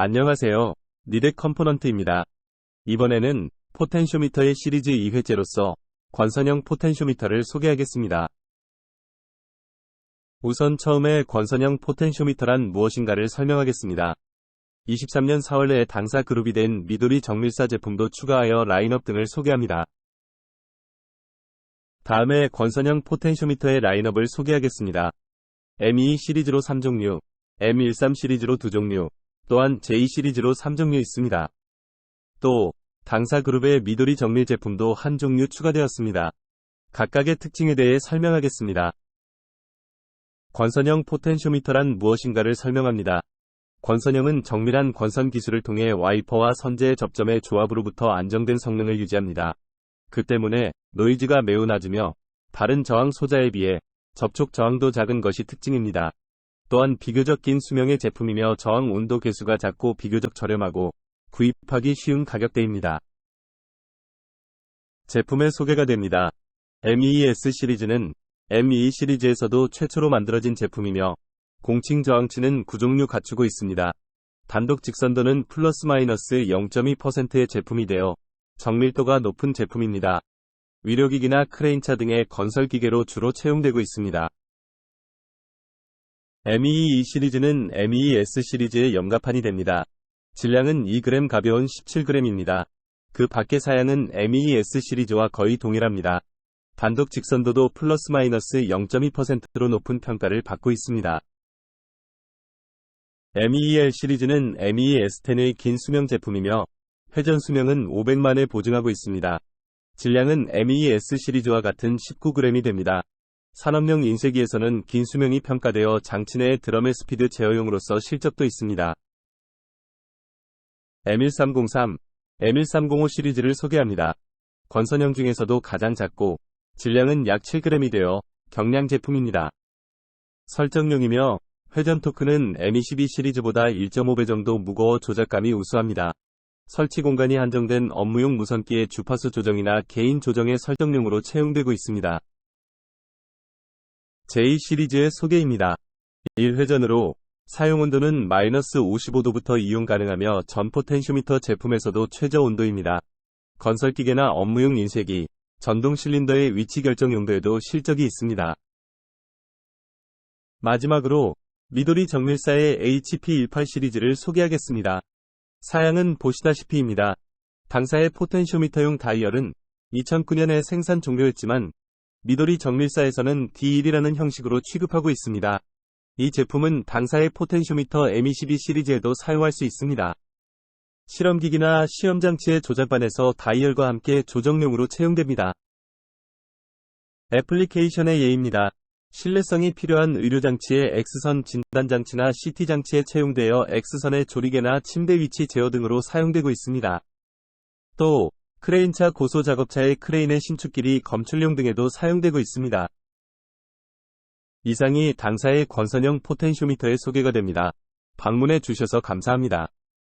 안녕하세요. 니덱 컴포넌트입니다. 이번에는 포텐쇼미터의 시리즈 2회째로서 권선형 포텐쇼미터를 소개하겠습니다. 우선 처음에 권선형 포텐쇼미터란 무엇인가를 설명하겠습니다. 23년 4월 내에 당사 그룹이 된 미도리 정밀사 제품도 추가하여 라인업 등을 소개합니다. 다음에 권선형 포텐쇼미터의 라인업을 소개하겠습니다. M2 시리즈로 3종류, M13 시리즈로 2종류, 또한 J 시리즈로 3종류 있습니다. 또 당사 그룹의 미도리 정밀 제품도 한 종류 추가되었습니다. 각각의 특징에 대해 설명하겠습니다. 권선형 포텐쇼미터란 무엇인가를 설명합니다. 권선형은 정밀한 권선 기술을 통해 와이퍼와 선제의 접점의 조합으로부터 안정된 성능을 유지합니다. 그 때문에 노이즈가 매우 낮으며 다른 저항 소자에 비해 접촉 저항도 작은 것이 특징입니다. 또한 비교적 긴 수명의 제품이며 저항 온도 개수가 작고 비교적 저렴하고 구입하기 쉬운 가격대입니다. 제품의 소개가 됩니다. MES 시리즈는 ME 시리즈에서도 최초로 만들어진 제품이며 공칭 저항치는 구종류 갖추고 있습니다. 단독 직선도는 플러스 마이너스 0.2%의 제품이 되어 정밀도가 높은 제품입니다. 위료기기나 크레인차 등의 건설기계로 주로 채용되고 있습니다. MEE 시리즈는 MES 시리즈의 염가판이 됩니다. 질량은 2g 가벼운 17g입니다. 그 밖의 사양은 MES 시리즈와 거의 동일합니다. 단독 직선도도 플러스 마이너스 0.2%로 높은 평가를 받고 있습니다. MEL 시리즈는 MES10의 긴 수명 제품이며 회전 수명은 500만에 보증하고 있습니다. 질량은 MES 시리즈와 같은 19g이 됩니다. 산업용 인쇄기에서는 긴 수명이 평가되어 장치 내의 드럼의 스피드 제어용으로서 실적도 있습니다. M1303, M1305 시리즈를 소개합니다. 권선형 중에서도 가장 작고 질량은 약 7g이 되어 경량 제품입니다. 설정용이며 회전 토크는 M22 시리즈보다 1.5배 정도 무거워 조작감이 우수합니다. 설치 공간이 한정된 업무용 무선기의 주파수 조정이나 개인 조정의 설정용으로 채용되고 있습니다. J 시리즈의 소개입니다. 1회전으로 사용 온도는 마이너스 55도부터 이용 가능하며 전 포텐쇼미터 제품에서도 최저 온도입니다. 건설기계나 업무용 인쇄기, 전동 실린더의 위치 결정 용도에도 실적이 있습니다. 마지막으로 미도리 정밀사의 HP18 시리즈를 소개하겠습니다. 사양은 보시다시피입니다. 당사의 포텐쇼미터용 다이얼은 2009년에 생산 종료했지만 미도리 정밀사에서는 D1이라는 형식으로 취급하고 있습니다. 이 제품은 당사의 포텐쇼미터 M22 시리즈에도 사용할 수 있습니다. 실험기기나 시험장치의 조작반에서 다이얼과 함께 조정용으로 채용됩니다. 애플리케이션의 예입니다. 신뢰성이 필요한 의료장치의 X선 진단장치나 CT장치에 채용되어 X선의 조리개나 침대 위치 제어 등으로 사용되고 있습니다. 또 크레인차 고소 작업차의 크레인의 신축길이 검출용 등에도 사용되고 있습니다. 이상이 당사의 권선형 포텐쇼미터의 소개가 됩니다. 방문해 주셔서 감사합니다.